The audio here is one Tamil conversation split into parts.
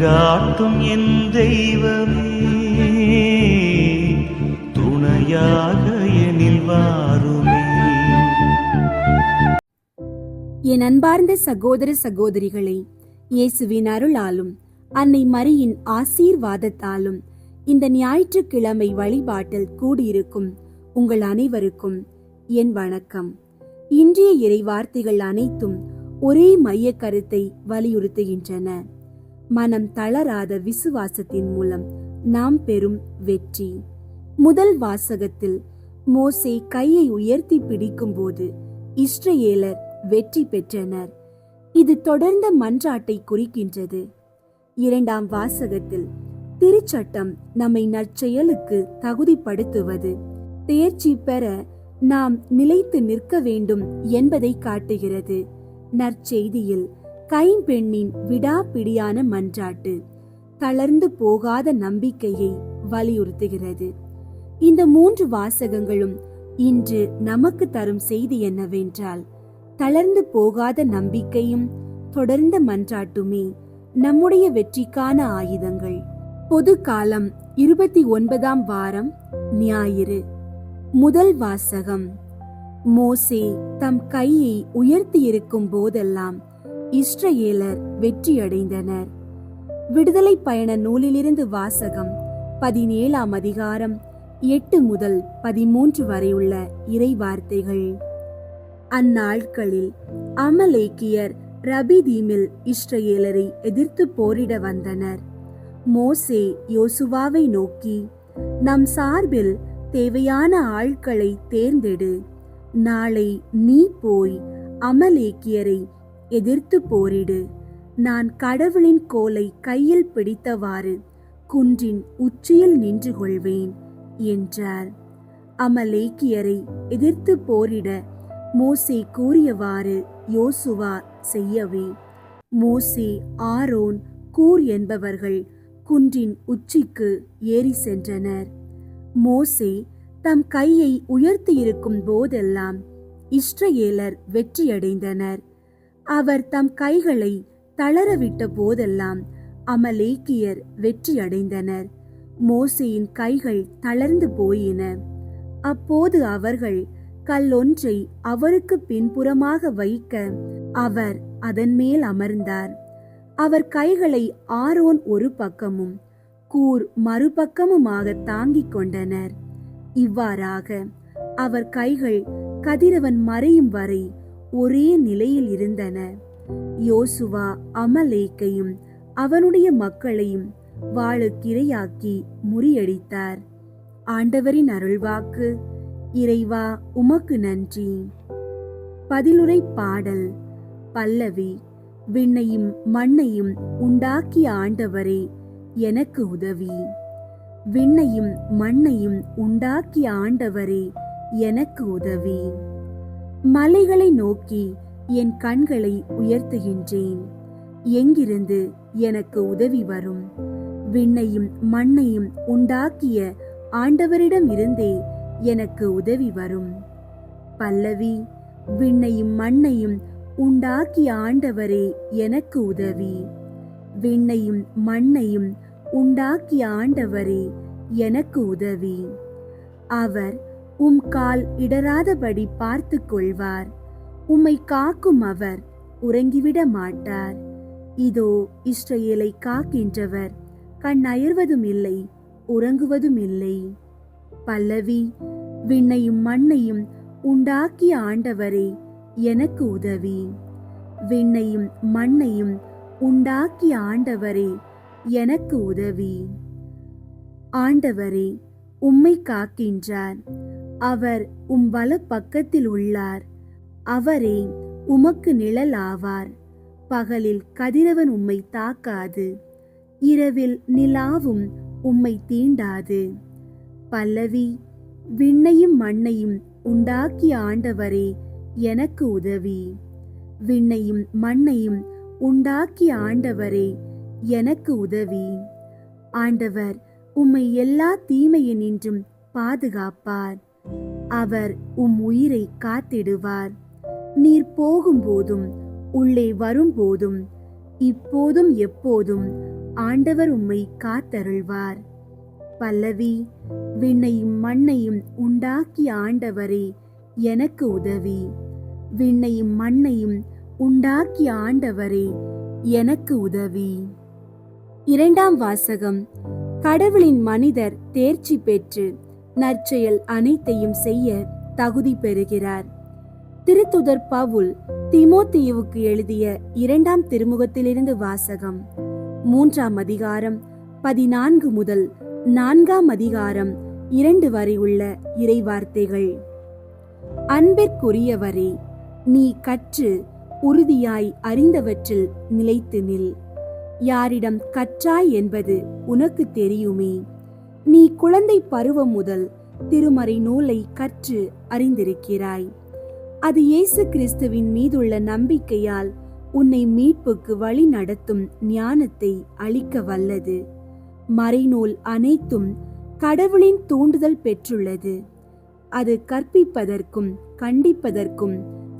வழிகாட்டும் என் தெய்வமே. துணையாக எனில் வாருமே. என் அன்பார்ந்த சகோதர சகோதரிகளே இயேசுவின் அருளாலும் அன்னை மரியின் ஆசீர்வாதத்தாலும் இந்த ஞாயிற்றுக்கிழமை வழிபாட்டில் கூடியிருக்கும் உங்கள் அனைவருக்கும் என் வணக்கம். இன்றைய இறைவார்த்தைகள் அனைத்தும் ஒரே மைய கருத்தை வலியுறுத்துகின்றன. மனம் தளராத விசுவாசத்தின் மூலம் நாம் பெறும் வெற்றி. முதல் வாசகத்தில் மோசே கையை உயர்த்தி பிடிக்கும்போது இஸ்ரேலர் வெற்றி பெற்றனர். இது தொடர்ந்த மன்றாட்டை குறிக்கின்றது. இரண்டாம் வாசகத்தில் திருச்சட்டம் நம்மை நற்செயலுக்கு தகுதிப்படுத்துவது. தேர்ச்சி பெற நாம் நிலைத்து நிற்க வேண்டும் என்பதை காட்டுகிறது. நற்செய்தியில் கைம்பெண்ணின் விடாப்பிடியான மன்றாட்டு தளர்ந்து போகாத நம்பிக்கையை வலியுறுத்துகிறது. இந்த மூன்று வாசகங்களும் இன்று நமக்கு தரும் செய்தி என்னவென்றால் தளர்ந்து போகாத நம்பிக்கையும் தொடர்ந்த மன்றாட்டுமே நம்முடைய வெற்றிக்கான ஆயுதங்கள். பொது காலம் இருபத்தி ஒன்பதாம் வாரம் ஞாயிறு. முதல் வாசகம் மோசே தம் கையை உயர்த்தியிருக்கும் போதெல்லாம் இஸ்ரேலர் வெற்றியடைந்தனர். விடுதலை பயண நூலிலிருந்து வாசகம் பதினேழாம் அதிகாரம் எட்டு முதல் பதிமூன்று வரையுள்ள இறை வார்த்தைகள் அந்நாட்களில் அமலேக்கியர் ரபிதீமில் இஸ்ரேலரை எதிர்த்து போரிட வந்தனர். மோசே யோசுவாவை நோக்கி நம் சார்பில் தேவையான ஆட்களை தேர்ந்தெடு. நாளை நீ போய் அமலேக்கியரை எதிர்த்து போரிடு. நான் கடவுளின் கோலை கையில் பிடித்தவாறு குன்றின் உச்சியில் நின்று கொள்வேன் என்றார். அமலேக்கியரை எதிர்த்து போரிட மோசே கூறியவாறு யோசுவா செய்யவே. மோசே ஆரோன் கூர் என்பவர்கள் குன்றின் உச்சிக்கு ஏறி சென்றனர். மோசே தம் கையை உயர்த்தியிருக்கும் போதெல்லாம் இஸ்ரேலர் வெற்றியடைந்தனர். அவர் தம் கைகளை தளரவிட்ட போதெல்லாம் அமலேக்கியர் வெற்றியடைந்தனர். மோசையின் கைகள் தளர்ந்து போயின. அப்போது அவர்கள் கல்லொன்றை அவருக்கு பின்புறமாக வைக்க அவர் அதன் மேல் அமர்ந்தார். அவர் கைகளை ஆரோன் ஒரு பக்கமும் கூர் மறுபக்கமுமாக தாங்கிக் கொண்டனர். இவ்வாறாக அவர் கைகள் கதிரவன் மறையும் வரை ஒரே நிலையில் இருந்தன. யோசுவா அமலேக்கையும் அவனுடைய மக்களையும் வாழுக்கிரையாக்கி முறியடித்தார். ஆண்டவரின் அருள்வாக்கு இறைவா உமக்கு நன்றி. பதிலுரை பாடல் பல்லவி விண்ணையும் மண்ணையும் உண்டாக்கிய ஆண்டவரே எனக்கு உதவி. விண்ணையும் மண்ணையும் உண்டாக்கிய ஆண்டவரே எனக்கு உதவி. மலைகளை நோக்கி என் கண்களை உயர்த்துகின்றேன். எங்கிருந்து எனக்கு உதவி வரும்? விண்ணையும் மண்ணையும் உண்டாக்கிய ஆண்டவரிடம் இருந்தே எனக்கு உதவி வரும். பல்லவி விண்ணையும் மண்ணையும் உண்டாக்கிய ஆண்டவரே எனக்கு உதவி. விண்ணையும் மண்ணையும் உண்டாக்கிய ஆண்டவரே எனக்கு உதவி. அவர் உம் கால் இடராதபடி பார்த்து கொள்வார். உம்மை காக்கும் அவர் உறங்கிவிட மாட்டார். இதோ இஸ்ரேலை காக்கின்றவர். கண் அயர்வதும் இல்லை உறங்குவதும் இல்லை. பல்லவி விண்ணையும் மண்ணையும் உண்டாக்கிய ஆண்டவரே எனக்கு உதவி. விண்ணையும் மண்ணையும் உண்டாக்கிய ஆண்டவரே எனக்கு உதவி. ஆண்டவரே உம்மை காக்கின்றார். அவர் உம் வல பக்கத்தில் உள்ளார். அவரே உமக்கு நிழல் ஆவார் பகலில் கதிரவன் உம்மை தாக்காது. இரவில் நிலாவும் உம்மை தீண்டாது. பல்லவி விண்ணையும் மண்ணையும் உண்டாக்கிய ஆண்டவரே எனக்கு உதவி. விண்ணையும் மண்ணையும் உண்டாக்கிய ஆண்டவரே எனக்கு உதவி. ஆண்டவர் உம்மை எல்லா தீமையினின்றும் பாதுகாப்பார். அவர் உம் உயிரை காத்திடுவார். நீர் போகும்போதும் உள்ளே வரும்போதும் இப்போதும் எப்போதும் ஆண்டவர் உம்மை காத்தருள்வார். பல்லவி விண்ணையும் மண்ணையும் உண்டாக்கிய ஆண்டவரே எனக்கு உதவி. விண்ணையும் மண்ணையும் உண்டாக்கிய ஆண்டவரே எனக்கு உதவி. இரண்டாம் வாசகம். கடவுளின் மனிதர் தேர்ச்சி பெற்று நற்செயல் அனைத்தையும் செய்ய தகுதி பெறுகிறார். திருத்துதர் பவுல் திமோத்தியுவுக்கு எழுதிய இரண்டாம் திருமுகத்திலிருந்து வாசகம் மூன்றாம் அதிகாரம் பதினான்கு முதல் நான்காம் அதிகாரம் இரண்டு வரை உள்ள இறைவார்த்தைகள். அன்பிற்குரியவரே நீ கற்று உறுதியாய் அறிந்தவற்றில் நிலைத்து நில். யாரிடம் கற்றாய் என்பது உனக்கு தெரியுமே. நீ குழந்தை பருவம் முதல் திருமறை நூலை கற்று அறிந்திருக்கிறாய். அது இயேசு கிறிஸ்துவின் மீதுள்ள நம்பிக்கையால் உன்னை மீட்புக்கு வழி நடத்தும் ஞானத்தை அளிக்க வல்லது. மறைநூல் அனைத்தும் கடவுளின் தூண்டுதல் பெற்றுள்ளது. அது கற்பிப்பதற்கும் கண்டிப்பதற்கும்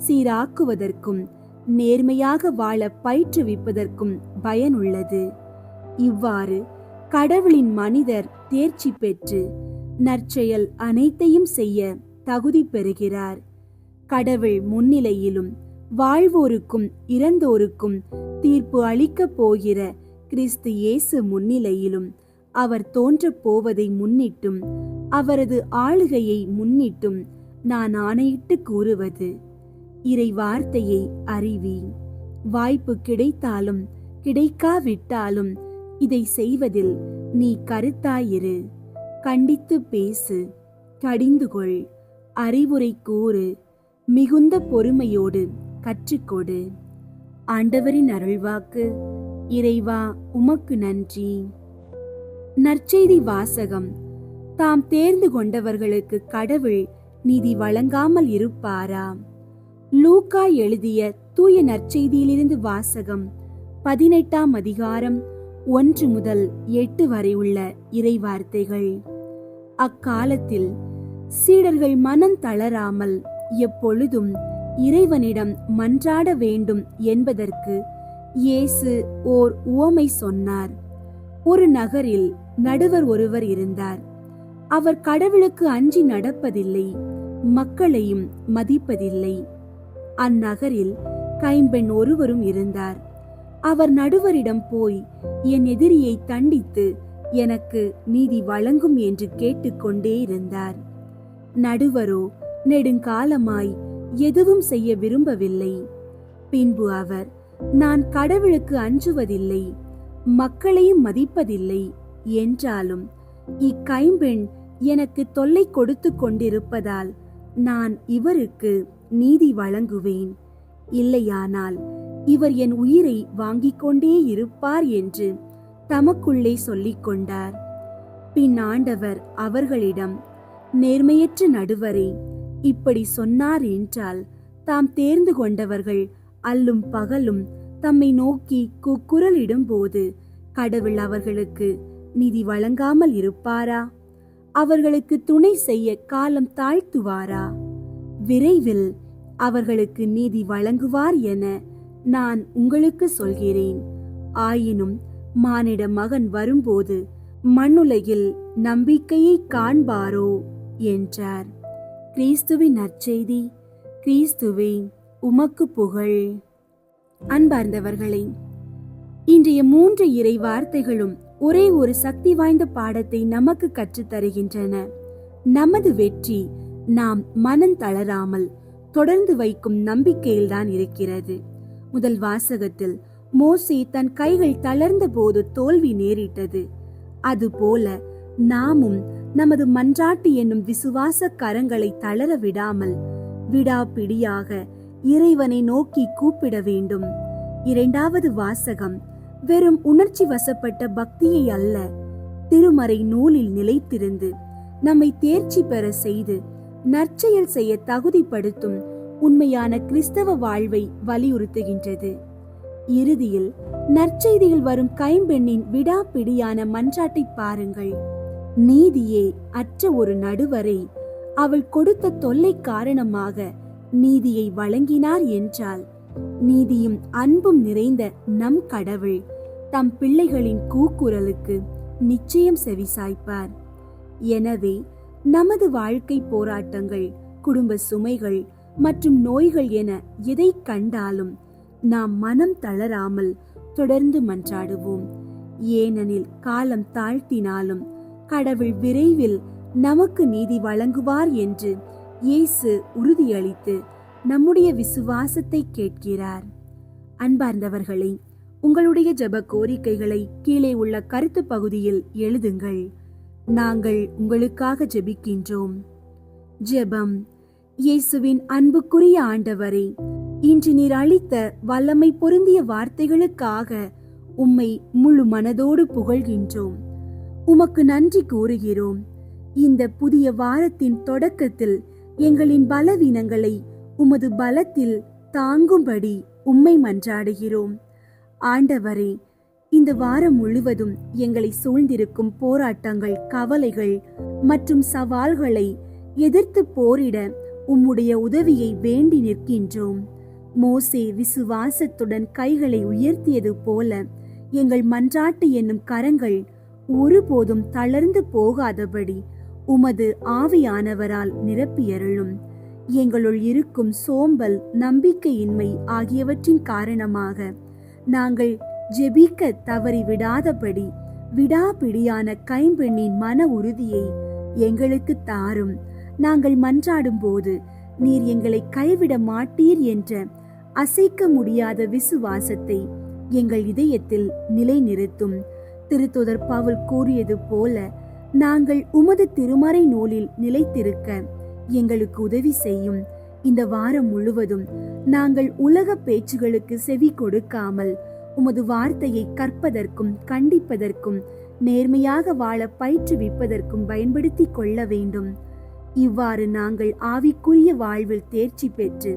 சீராக்குவதற்கும் நேர்மையாக வாழ பயிற்றுவிப்பதற்கும் பயனுள்ளது. இவ்வாறு கடவுளின் மனிதர் தேர்ச்சி பெற்று நற்செயல் அனைத்தையும் செய்ய தகுதி பெறுகிறார். கடவுள் முன்னிலையிலும் வாழ்வோருக்கும் இறந்தோருக்கும் தீர்ப்பு அளிக்கப் போகிற கிறிஸ்து இயேசு முன்னிலையிலும் அவர் தோன்றப் போவதை முன்னிட்டும் அவரது ஆளுகையை முன்னிட்டும் நான் ஆணையிட்டு கூறுவது. இறை வார்த்தையை அறிவி. வாய்ப்பு கிடைத்தாலும் கிடைக்காவிட்டாலும் இதை செய்வதில் நீ கருத்தாயிரு. கண்டித்து பேசு. கடிந்து கொள். அறிவுரை கூறு. மிகுந்த பொறுமையோடு கற்றுக்கொடு. ஆண்டவரின் அருள்வாக்கு. இறைவா உமக்கு நன்றி. நற்செய்தி வாசகம். தாம் தேர்ந்து கொண்டவர்களுக்கு கடவுள் நிதி வழங்காமல் இருப்பாரா? லூக்கா எழுதிய தூய நற்செய்தியிலிருந்து வாசகம் பதினெட்டாம் அதிகாரம் ஒன்று முதல் எட்டு வரை உள்ள இறைவார்த்தைகள். அக்காலத்தில் சீடர்கள் மனம் தளராமல் எப்பொழுதும் இறைவனிடம் மன்றாட வேண்டும் என்பதற்கு இயேசு ஓர் உவமை சொன்னார். ஒரு நகரில் நடுவர் ஒருவர் இருந்தார். அவர் கடவுளுக்கு அஞ்சி நடப்பதில்லை மக்களையும் மதிப்பதில்லை. அந்நகரில் கைம்பெண் ஒருவரும் இருந்தார். அவர் நடுவரிடம் போய் என் எதிரியை தண்டித்து எனக்கு நீதி வழங்கும் என்று கேட்டுக்கொண்டே இருந்தார். நடுவரோ நெடுங்காலமாய் எதுவும் செய்ய விரும்பவில்லை. பின்பு அவர் நான் கடவுளுக்கு அஞ்சுவதில்லை மக்களையும் மதிப்பதில்லை என்றாலும் இக்கைம்பெண் எனக்கு தொல்லை கொடுத்து கொண்டிருப்பதால் நான் இவருக்கு நீதி வழங்குவேன். இல்லையானால் இவர் என் உயிரை வாங்கிக் கொண்டே இருப்பார் என்று தமக்குள்ளே சொல்லிக் கொண்டார். பின் ஆண்டவர் அவர்களிடம் நேர்மையற்ற நடுவரே இப்படி சொன்னார் என்றால் தாம் தேர்ந்து கொண்டவர்கள் அல்லும் பகலும் தம்மை நோக்கி கூக்குரலிடும்போது கடவுள் அவர்களுக்கு நிதி வழங்காமல் இருப்பாரா? அவர்களுக்கு துணை செய்ய காலம் தாழ்த்துவாரா? விரைவில் அவர்களுக்கு நீதி வழங்குவார் என நான் உங்களுக்கு சொல்கிறேன். ஆயினும் மானிட மகன் வரும்போது மண்ணுலகில் நம்பிக்கையை காண்பாரோ? என்றார். கிறிஸ்துவின் நற்செய்தி கிறிஸ்துவே உமக்கு புகழ். அன்பார்ந்தவர்களே இன்றைய மூன்று இறை வார்த்தைகளும் ஒரே ஒரு சக்தி வாய்ந்த பாடத்தை நமக்கு கற்றுத் தருகின்றன. நமது வெற்றி நாம் மனம் தளராமல் தொடர்ந்து வைக்கும் நம்பிக்கையில்தான் இருக்கிறது. முதல் வாசகத்தில் மோசே தன் கைகள் தளர்ந்த போது தோல்வி நேரிட்டது. அதுபோல நாமும் நமது மன்றாட்டு என்னும் விசுவாச கரங்களை தளர விடாமல் விடாப்பிடியாக இறைவனை நோக்கி கூப்பிட வேண்டும். இரண்டாவது வாசகம் வெறும் உணர்ச்சி வசப்பட்ட பக்தியை அல்ல திருமறை நூலில் நிலைத்திருந்து நம்மை தேர்ச்சி பெற செய்து நற்செயல் செய்ய தகுதிப்படுத்தும் உண்மையான கிறிஸ்தவ வாழ்வை வலியுறுத்துகின்றது. இறுதியில் நற்செய்தியில் வரும் கைம்பெண்ணின் விடாப்பிடியான மன்றாட்டை பாருங்கள். நீதியே அற்ற ஒரு நடுவரை அவள் கொடுத்த தொல்லை காரணமாக நீதியை வழங்கினார் என்றால் நீதியும் அன்பும் நிறைந்த நம் கடவுள் தம் பிள்ளைகளின் கூக்குரலுக்கு நிச்சயம் செவிசாய்ப்பார். எனவே நமது வாழ்க்கை போராட்டங்கள் குடும்ப சுமைகள் மற்றும் நோய்கள் என எதை கண்டாலும் நாம் மனம் தளராமல் தொடர்ந்து மன்றாடுவோம். ஏனெனில் காலம் தாழ்த்தினாலும் கடவுள் விரைவில் நமக்கு நீதி வழங்குவார் என்று இயேசு உறுதியளித்து நம்முடைய விசுவாசத்தை கேட்கிறார். அன்பார்ந்தவர்களே உங்களுடைய ஜப கோரிக்கைகளை கீழே உள்ள கருத்து பகுதியில் எழுதுங்கள். நாங்கள் உங்களுக்காக ஜெபிக்கின்றோம். ஜெபம் இயேசுவின் அன்புக்குரிய ஆண்டவரே இன்று நீர் அளித்த வல்லமை பொருந்திய வார்த்தைகளுக்காக உம்மை முழு மனதோடு புகழ்கின்றோம். உமக்கு நன்றி கூறுகிறோம். இந்த புதிய வாரத்தின் தொடக்கத்தில் எங்களின் பலவீனங்களை உமது பலத்தில் தாங்கும்படி உம்மை மன்றாடுகிறோம். ஆண்டவரே இந்த வாரம் முழுவதும் எங்களை சூழ்ந்திருக்கும் போராட்டங்கள் கவலைகள் மற்றும் சவால்களை எதிர்த்து போரிட உம்முடைய உதவியை வேண்டி நிற்கின்றோம். மோசே விசுவாசத்துடன் கைகளை உயர்த்தியது போல எங்கள் மன்றாட்டு என்னும் கரங்கள் ஒருபோதும் தளர்ந்து போகாதபடி உமது ஆவியானவரால் நிரப்பியருளும். எங்களுள் இருக்கும் சோம்பல் நம்பிக்கையின்மை ஆகியவற்றின் காரணமாக நாங்கள் ஜெபிக்க தவறி விடாதபடி விடாபிடியான கைம்பெண்ணின் மன உறுதியை எங்களுக்கு தாரும். நாங்கள் மன்றாடும் போது நீர் எங்களை கைவிட மாட்டீர் என்ற அசைக்க முடியாத விசுவாசத்தை எங்கள் இதயத்தில் நிலைநிறுத்தும். திருத்துதர் பவுல் கூறியது போல நாங்கள் உமது திருமறை நூலில் நிலைத்திருக்க எங்களுக்கு உதவி செய்யும். இந்த வாரம் முழுவதும் நாங்கள் உலக பேச்சுகளுக்கு செவி கொடுக்காமல் உமது வார்த்தையை கற்பதற்கும் கண்டிப்பதற்கும் நேர்மையாக வாழ பயிற்றுவிப்பதற்கும் பயன்படுத்தி கொள்ள வேண்டும். இவ்வாறு நாங்கள் ஆவிக்குரிய வாழ்வில் தேர்ச்சி பெற்று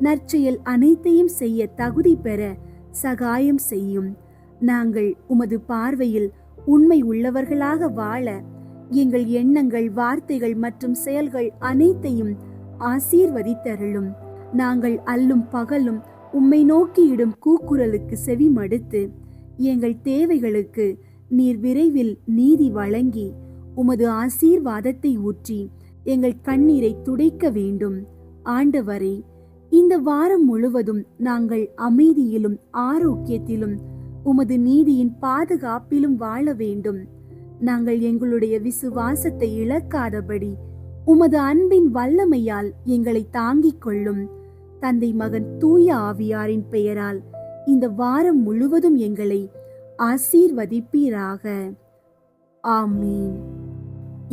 நற்செயல் அனைத்தையும் செய்ய தகுதி பெற சகாயம் செய்யும். நாங்கள் உமது பார்வையில் உண்மை உள்ளவர்களாக வாழ எங்கள் எண்ணங்கள் வார்த்தைகள் மற்றும் செயல்கள் அனைத்தையும் ஆசீர்வதித்தருளும். நாங்கள் அல்லும் பகலும் உம்மை நோக்கியிடும் கூக்குரலுக்கு செவி மடுத்து எங்கள் தேவைகளுக்கு நீர் விரைவில் நீதி வழங்கி உமது ஆசீர்வாதத்தை ஊற்றி எங்கள் கண்ணீரை துடைக்க வேண்டும். ஆண்டவரே இந்த வாரம் முழுவதும் நாங்கள் அமைதியிலும் ஆரோக்கியத்திலும் உமது நீதியின் பாதுகாப்பிலும் வாழ வேண்டும். நாங்கள் எங்களுடைய விசுவாசத்தை இழக்காதபடி உமது அன்பின் வல்லமையால் எங்களை தாங்கிக் கொள்ளும். தந்தை மகன் தூய ஆவியாரின் பெயரால் இந்த வாரம் முழுவதும் எங்களை ஆசீர்வதிப்பீராக. ஆமீன்.